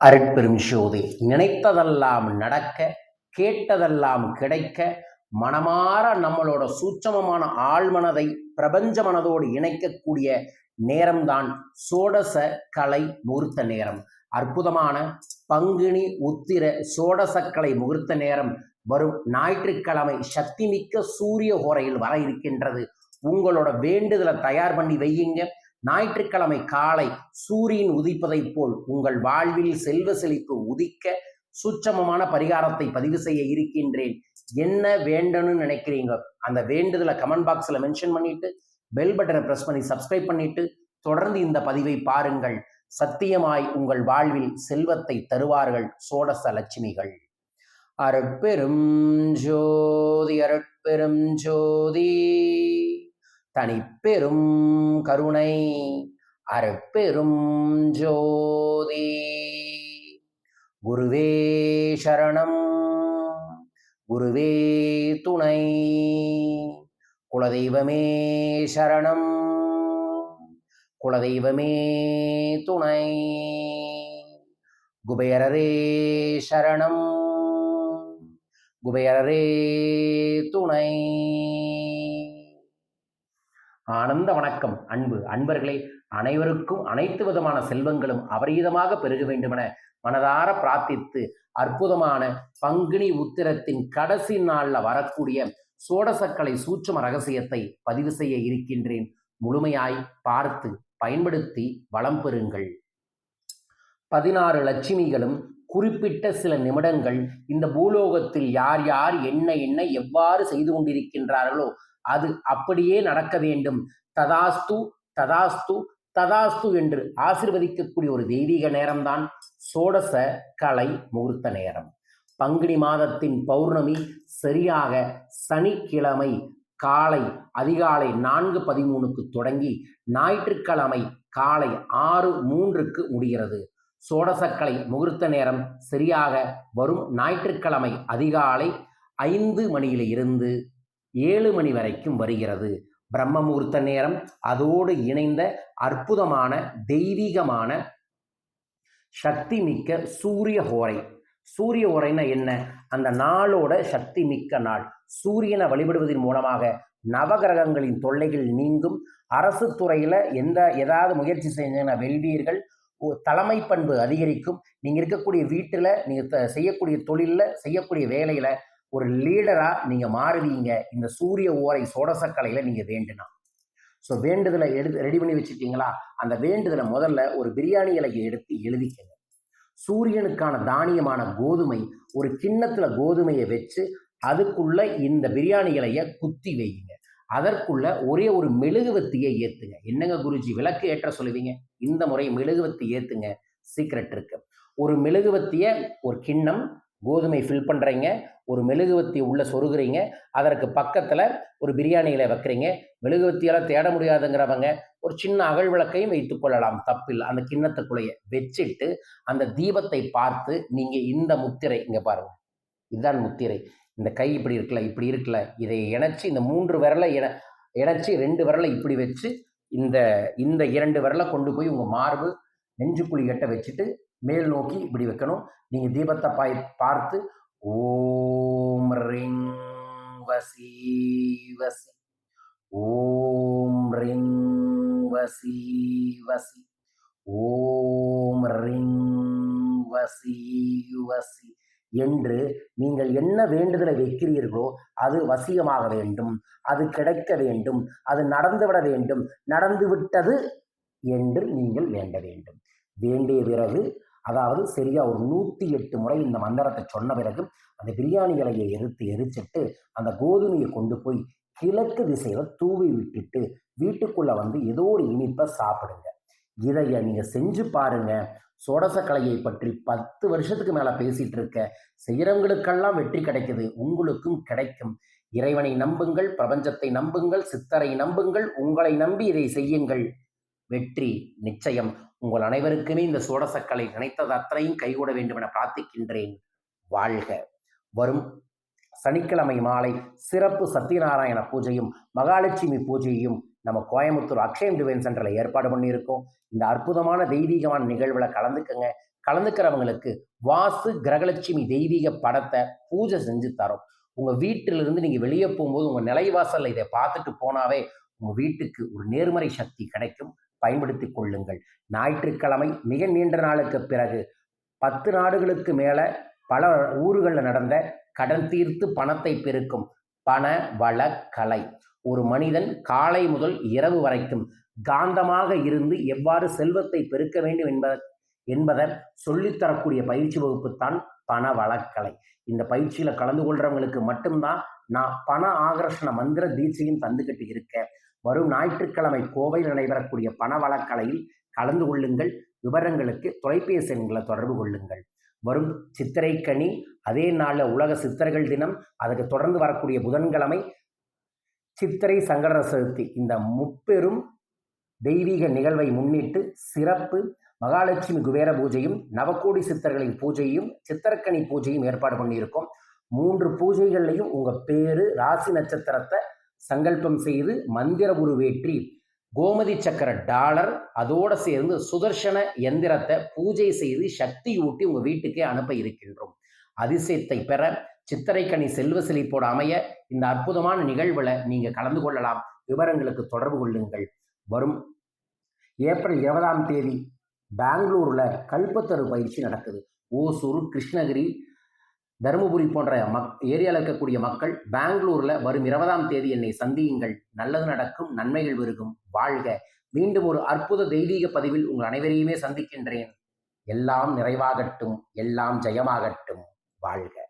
அருட்பெரும் ஜோதி நினைத்ததெல்லாம் நடக்க கேட்டதெல்லாம் கிடைக்க மனமாற நம்மளோட சூட்சமமான ஆழ்மனதை பிரபஞ்ச மனதோடு இணைக்கக்கூடிய நேரம்தான் சோடச கலை முகூர்த்த நேரம். அற்புதமான பங்குனி உத்திர சோடசக்கலை முகூர்த்த நேரம் வரும் ஞாயிற்றுக்கிழமை சக்திமிக்க சூரிய ஹோரையில் வர இருக்கின்றது. உங்களோட வேண்டுதலை தயார் பண்ணி வையுங்க. ஞாயிற்றுக்கிழமை காலை சூரியன் உதிப்பதைப் போல் உங்கள் வாழ்வில் செல்வ செழிப்பு உதிக்க சூட்சமமான பரிகாரத்தை பதிவு செய்ய இருக்கின்றேன். என்ன வேண்டும்னு நினைக்கிறீங்க? அந்த வேண்டுதலை கமெண்ட் பாக்ஸில் மென்ஷன் பண்ணிட்டு பெல் பட்டனை ப்ரெஸ் பண்ணி சப்ஸ்கிரைப் பண்ணிட்டு தொடர்ந்து இந்த பதிவை பாருங்கள். சத்தியமாய் உங்கள் வாழ்வில் செல்வத்தை தருவார்கள் சோடச லட்சுமிகள். அருட்பெரும் ஜோதி அருட்பெரும் ஜோதி. தனிப்பெரும் கருணை அறப்பெரும் ஜோதி. குருவே சரணம் குருவே துணை. குலதெய்வமே சரணம் குலதெய்வமே துணை. குபேரரே சரணம் குபேரரே துணை. ஆனந்த வணக்கம் அன்பு. அன்பர்களே அனைவருக்கும் அனைத்து விதமான செல்வங்களும் அபரீதமாக பெருக வேண்டுமென மனதார பிரார்த்தித்து அற்புதமான பங்குனி உத்திரத்தின் கடைசி நாளில் வரக்கூடிய சோடசக்கலை சூட்சும ரகசியத்தை பதிவு செய்ய இருக்கின்றேன். முழுமையாய் பார்த்து பயன்படுத்தி வளம் பெறுங்கள். பதினாறு லட்சுமிகளும் குறிப்பிட்ட சில நிமிடங்கள் இந்த பூலோகத்தில் யார் யார் என்ன என்ன எவ்வாறு செய்து கொண்டிருக்கின்றார்களோ அது அப்படியே நடக்க வேண்டும். ததாஸ்து ததாஸ்து ததாஸ்து என்று ஆசிர்வதிக்கக்கூடிய ஒரு தெய்வீக நேரம்தான் சோடச கலை முகூர்த்த நேரம். பங்குனி மாதத்தின் பௌர்ணமி சரியாக சனிக்கிழமை காலை அதிகாலை நான்கு பதிமூணுக்கு தொடங்கி ஞாயிற்றுக்கிழமை காலை ஆறு மூன்றுக்கு முடிகிறது. சோடசக்கலை முகூர்த்த நேரம் சரியாக வரும் ஞாயிற்றுக்கிழமை அதிகாலை ஐந்து மணியிலிருந்து ஏழு மணி வரைக்கும் வருகிறது. பிரம்ம முகூர்த்த நேரம். அதோடு இணைந்த அற்புதமான தெய்வீகமான சக்தி மிக்க சூரிய ஹோரை சூரிய ஹோரைன்னா என்ன? அந்த நாளோட சக்தி மிக்க நாள். சூரியனை வழிபடுவதன் மூலமாக நவகிரகங்களின் தொல்லைகள் நீங்கும். அரசு துறையில் எந்த ஏதாவது முயற்சி செஞ்சீங்கன்னா வெல்வீர்கள். ஒ- தலைமை பண்பு அதிகரிக்கும். நீங்கள் இருக்கக்கூடிய வீட்டில் நீங்கள் செய்யக்கூடிய தொழிலில் செய்யக்கூடிய வேலையில் ஒரு லீடரா நீங்க மாறுவீங்க. இந்த சூரிய ஓரை சோடசக்கலையில நீங்க வேண்டுனா. ஸோ வேண்டுதலை எடுத்து ரெடி பண்ணி வச்சுருக்கீங்களா? அந்த வேண்டுதலை முதல்ல ஒரு பிரியாணி இலையை எடுத்து எழுதிக்கங்க. சூரியனுக்கான தானியமான கோதுமை ஒரு கிண்ணத்துல கோதுமையை வச்சு அதுக்குள்ள இந்த பிரியாணி இலையை குத்தி வையுங்க. அதற்குள்ள ஒரே ஒரு மெழுகுவத்தியை ஏத்துங்க. என்னங்க குருஜி விளக்கு ஏற்ற சொல்லுவீங்க? இந்த முறை மெழுகுவத்தி ஏத்துங்க. சீக்ரெட் இருக்கு. ஒரு மெழுகுவத்திய ஒரு கிண்ணம் கோதுமை ஃபில் பண்ணுறீங்க ஒரு மெழுகுவத்தி உள்ளே சொருகிறீங்க அதற்கு பக்கத்தில் ஒரு பிரியாணியில் வைக்கிறீங்க. மெழுகுவத்தியால் தேட முடியாதுங்கிறவங்க ஒரு சின்ன அகழ் விளக்கையும் வைத்துக்கொள்ளலாம் தப்பில் அந்த கிண்ணத்துக்குள்ளேயே வச்சுட்டு அந்த தீபத்தை பார்த்து நீங்கள் இந்த முத்திரை இங்கே பாருங்கள் இதுதான் முத்திரை. இந்த கை இப்படி இருக்குல்ல இப்படி இருக்குல்ல இதை இணைச்சி இந்த மூன்று விரலை இண இணைச்சி ரெண்டு விரலை இப்படி வச்சு இந்த இந்த இரண்டு விரலை கொண்டு போய் உங்கள் மார்பு நெஞ்சுக்குழி கட்ட வச்சுட்டு மேல் நோக்கி இப்படி வைக்கணும். நீங்கள் தீபத்தை பாய் பார்த்து ஓம் ரிங் வசி வசி. ஓம் ரிங் வசி வசி. ஓம் ரிங் வசி வசி. என்று நீங்கள் என்ன வேண்டுதலை வைக்கிறீர்களோ அது வசியமாக வேண்டும். அது கிடைக்க வேண்டும். அது நடந்துவிட வேண்டும். நடந்துவிட்டது என்று நீங்கள் வேண்ட வேண்டும். வேண்டிய பிறகு அதாவது சரியா ஒரு நூற்றி எட்டு முறை இந்த மந்திரத்தை சொன்ன பிறகு அந்த பிரியாணி இலையை எரித்து எரிச்சிட்டு அந்த கோதுமையை கொண்டு போய் கிழக்கு திசையில தூவி விட்டுட்டு வீட்டுக்குள்ள வந்து ஏதோ ஒரு இனிப்பை சாப்பிடுங்க. இதைய நீங்க செஞ்சு பாருங்க. சோடசக்கலையை பற்றி பத்து வருஷத்துக்கு மேல பேசிட்டு இருக்க செய்யறவங்களுக்கெல்லாம் வெற்றி கிடைக்குது உங்களுக்கும் கிடைக்கும். இறைவனை நம்புங்கள் பிரபஞ்சத்தை நம்புங்கள் சித்தரை நம்புங்கள் உங்களை நம்பி இதை செய்யுங்கள். வெற்றி நிச்சயம். உங்கள் அனைவருக்குமே இந்த சோடசக்கலை நினைத்தது அத்தனையும் கைகூட வேண்டும் என பிரார்த்திக்கின்றேன். வாழ்க. வரும் சனிக்கிழமை மாலை சிறப்பு சத்யநாராயண பூஜையும் மகாலட்சுமி பூஜையும் நம்ம கோயம்புத்தூர் அக்ஷயம் டிவைன் சென்டரில் ஏற்பாடு பண்ணியிருக்கோம். இந்த அற்புதமான தெய்வீகமான நிகழ்வில் கலந்துக்கங்க. கலந்துக்கிறவங்களுக்கு வாசு கிரகலட்சுமி தெய்வீக படத்தை பூஜை செஞ்சு தரோம். உங்கள் வீட்டிலிருந்து நீங்கள் வெளியே போகும்போது உங்கள் நிலைவாசலில் இதை பார்த்துட்டு போனாவே உங்கள் வீட்டுக்கு ஒரு நேர்மறை சக்தி கிடைக்கும். பயன்படுத்திக் கொள்ளுங்கள். ஞாயிற்றுக்கிழமை மிக நீண்ட நாளுக்கு பிறகு பத்து நாடுகளுக்கு மேல பல ஊர்களில் நடந்த கடன் தீர்த்து பணத்தை பெருக்கும் பண வள கலை. ஒரு மனிதன் காலை முதல் இரவு வரைக்கும் காந்தமாக இருந்து எவ்வாறு செல்வத்தை பெருக்க வேண்டும் என்பத என்பதை சொல்லித்தரக்கூடிய பயிற்சி வகுப்பு தான் பண வழக்கலை இந்த பயிற்சியில கலந்து கொள்றவங்களுக்கு மட்டும்தான் நான் பண ஆகர்ஷண மந்திர தீட்சையும் தந்துகிட்டு இருக்கேன். வரும் ஞாயிற்றுக்கிழமை கோவையில் நடைபெறக்கூடிய பண வழக்கலையில் கலந்து கொள்ளுங்கள். விவரங்களுக்கு தொலைபேசி எண்களை தொடர்பு கொள்ளுங்கள். வரும் சித்திரை கனி அதே நாளில் உலக சித்தர்கள் தினம் அதுக்கு தொடர்ந்து வரக்கூடிய புதன்கிழமை சித்திரை சங்கட சதுர்த்தி. இந்த முப்பெரும் தெய்வீக நிகழ்வை முன்னிட்டு சிறப்பு மகாலட்சுமி குபேர பூஜையும் நவகோடி சித்தர்களின் பூஜையும் சித்திரக்கனி பூஜையும் ஏற்பாடு பண்ணியிருக்கோம். மூன்று பூஜைகள்லையும் உங்கள் பேரு ராசி நட்சத்திரத்தை சங்கல்பம் செய்து மந்திர உருவேற்றி கோமதி சக்கர டாலர் அதோடு சேர்ந்து சுதர்சன எந்திரத்தை பூஜை செய்து சக்தி ஊட்டி உங்கள் வீட்டுக்கே அனுப்ப இருக்கின்றோம். அதிசயத்தை பெற சித்திரைக்கனி செல்வ செழிப்போடு அமைய இந்த அற்புதமான நிகழ்வில் நீங்கள் கலந்து கொள்ளலாம். விவரங்களுக்கு தொடர்பு கொள்ளுங்கள். வரும் ஏப்ரல் இருபதாம் தேதி பெங்களூரில் கல்பத்தரு பயிற்சி நடக்குது. ஓசூர் கிருஷ்ணகிரி தருமபுரி போன்ற மக் ஏரியாவில் இருக்கக்கூடிய மக்கள் பெங்களூரில் வரும் இருபதாம் தேதி என்னை சந்தியுங்கள். நல்லது நடக்கும் நன்மைகள் பெருகும் வாழ்க. மீண்டும் ஒரு அற்புத தெய்வீக பதிவில் உங்கள் அனைவரையுமே சந்திக்கின்றேன். எல்லாம் நிறைவாகட்டும் எல்லாம் ஜெயமாகட்டும். வாழ்க.